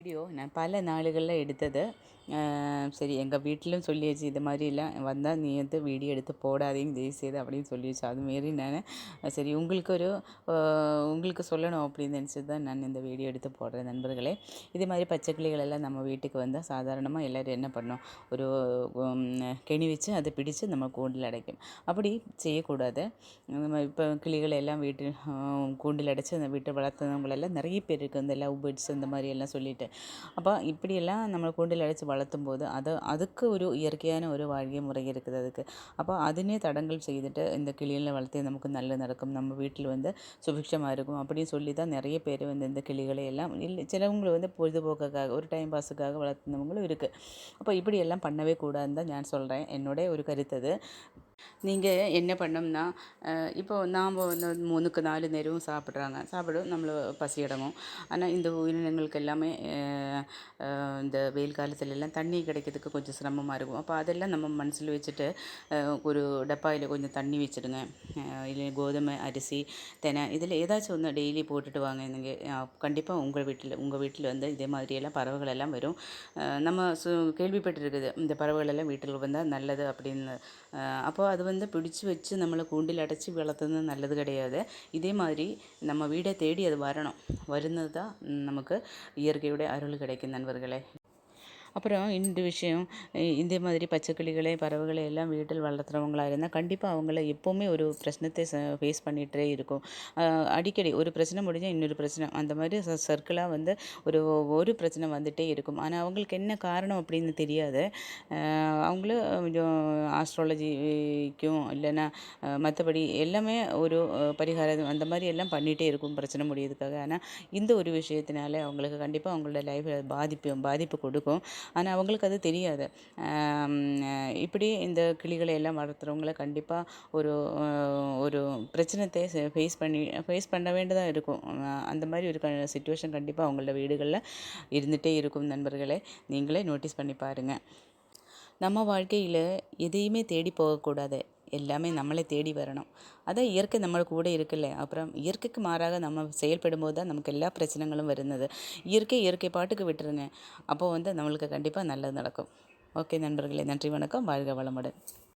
Video நான் பல நாளுகளில் எடுத்தது சரி எங்கள் வீட்டிலும் சொல்லியாச்சு இது மாதிரிலாம் வந்தால் நீ வந்து வீடியோ எடுத்து போடாதீங்க தயவு செய்து அப்படின்னு சொல்லிடுச்சு அதுமாரி நான் சரி உங்களுக்கு ஒரு உங்களுக்கு சொல்லணும் அப்படின்னு நினச்சி தான் நான் இந்த வீடியோ எடுத்து போடுறேன் நண்பர்களே. இது மாதிரி பச்சைக்கிளிகள் எல்லாம் நம்ம வீட்டுக்கு வந்தால் சாதாரணமாக எல்லோரும் என்ன பண்ணோம்? ஒரு கெணி வச்சு அதை பிடிச்சு நம்ம கூண்டில் அடைக்கும். அப்படி செய்யக்கூடாது. நம்ம இப்போ கிளிகளை எல்லாம் வீட்டில் கூண்டில் அடைச்சி அந்த வீட்டை வளர்த்துனவங்களெல்லாம் நிறைய பேர் இருக்குது இந்த லவ் பேர்ட்ஸ் இந்த மாதிரி எல்லாம் சொல்லிட்டு. அப்போ இப்படியெல்லாம் நம்ம கூண்டில் அடைச்சி வள போது அது அதுக்கு ஒரு இயற்கையான ஒரு வாழ்க்கை முறை இருக்குது அதுக்கு அப்போ അതിനെ தடங்கல் செய்துட்டு இந்த கிளிகளை வளர்த்து நமக்கு நல்லது நடக்கும் நம்ம வீட்டில் வந்து சுபிக்ஷமாக இருக்கும் அப்படின்னு சொல்லி தான் நிறைய பேர் வந்து இந்த கிளிகளை எல்லாம் இல்லை சிலவங்களை வந்து பொழுதுபோக்குக்காக ஒரு டைம் பாஸுக்காக வளர்த்துனவங்களும் இருக்குது அப்போ இப்படியெல்லாம் பண்ணவே கூடாதுன்னு தான் நான் சொல்கிறேன் என்னுடைய ஒரு கருத்து அது நீங்கள் என்ன பண்ணோம்னா இப்போ நாம் வந்து மூணுக்கு நாலு நேரமும் சாப்பிட்றாங்க. சாப்பிடும் நம்ம பசி அடங்கும் ஆனால் இந்த உயிரினங்களுக்கு எல்லாமே இந்த வெயில் காலத்துலலாம் தண்ணி கிடைக்கிறதுக்கு கொஞ்சம் சிரமமாக இருக்கும். அப்போ அதெல்லாம் நம்ம மனசில் வச்சுட்டு ஒரு டப்பாயில் கொஞ்சம் தண்ணி வச்சுடுங்க. இல்லை கோதுமை அரிசி தெனை இதில் ஏதாச்சும் ஒன்று டெய்லி போட்டுட்டு வாங்க. நீங்கள் கண்டிப்பாக உங்கள் வீட்டில் உங்கள் வீட்டில் வந்து இதே மாதிரியெல்லாம் பறவைகள் எல்லாம் வரும். நம்ம சு கேள்விப்பட்டிருக்குது இந்த பறவைகள் எல்லாம் வீட்டில் வந்தால் நல்லது அப்படின்னு. அப்போ அது வந்து பிடிச்சு வச்சு നമ്മൾ കൂണ്ടിൽ അടച്ച് വളർത്തുന്നത് നല്ലത് കിടയാതെ ഇതേമാതിരി நம்ம வீடை தேடி அது வரணும். വരുന്നത് தான் நமக்கு இயற்கையுடைய அருள் கிடைக்கும் நண்பர்களே. அப்புறம் இந்த விஷயம் இந்த மாதிரி பச்சைக்கிளிகளை பறவைகளை எல்லாம் வீட்டில் வளர்த்துறவங்களா இருந்தால் கண்டிப்பாக அவங்கள எப்போவுமே ஒரு பிரச்சனத்தை ச ஃபேஸ் பண்ணிகிட்டே இருக்கும். அடிக்கடி ஒரு பிரச்சனை முடிஞ்சால் இன்னொரு பிரச்சனை. அந்த மாதிரி ச சர்க்கிளாக வந்து ஒரு ஒரு பிரச்சனை வந்துகிட்டே இருக்கும். ஆனால் அவங்களுக்கு என்ன காரணம் அப்படின்னு தெரியாது. அவங்கள கொஞ்சம் ஆஸ்ட்ராலஜிக்கும் இல்லைன்னா மற்றபடி எல்லாமே ஒரு பரிகாரம் அந்த மாதிரி எல்லாம் பண்ணிகிட்டே இருக்கும் பிரச்சனை முடியறதுக்காக. ஆனால் இந்த ஒரு விஷயத்தினால அவங்களுக்கு கண்டிப்பாக அவங்களோட லைஃப்பில் பாதிப்பு பாதிப்பு கொடுக்கும். ஆனால் அவங்களுக்கு அது தெரியாது. இப்படி இந்த கிளிகளை எல்லாம் வளர்த்துறவங்கள கண்டிப்பாக ஒரு ஒரு பிரச்சனத்தை ஃபேஸ் பண்ணி ஃபேஸ் பண்ண வேண்டியதாக இருக்கும். அந்த மாதிரி ஒரு க சுச்சுவேஷன் கண்டிப்பாக அவங்களோட வீடுகளில் இருந்துகிட்டே இருக்கும் நண்பர்களே. நீங்களே நோட்டீஸ் பண்ணி பாருங்கள் நம்ம வாழ்க்கையில் எதையுமே தேடி போகக்கூடாது. எல்லாமே நம்மளை தேடி வரணும். அதான் இயற்கை நம்ம கூட இருக்குல்ல. அப்புறம் இயற்கைக்கு மாறாக நம்ம செயல்படும் போது தான் நமக்கு எல்லா பிரச்சனைகளும் வருന്നത്. இயற்கை இயற்கை பாட்டுக்கு விட்டுருங்க. அப்போது வந்து நம்மளுக்கு கண்டிப்பாக நல்லது நடக்கும். ஓகே நண்பர்களே. நன்றி வணக்கம். வாழ்க வளமுடன்.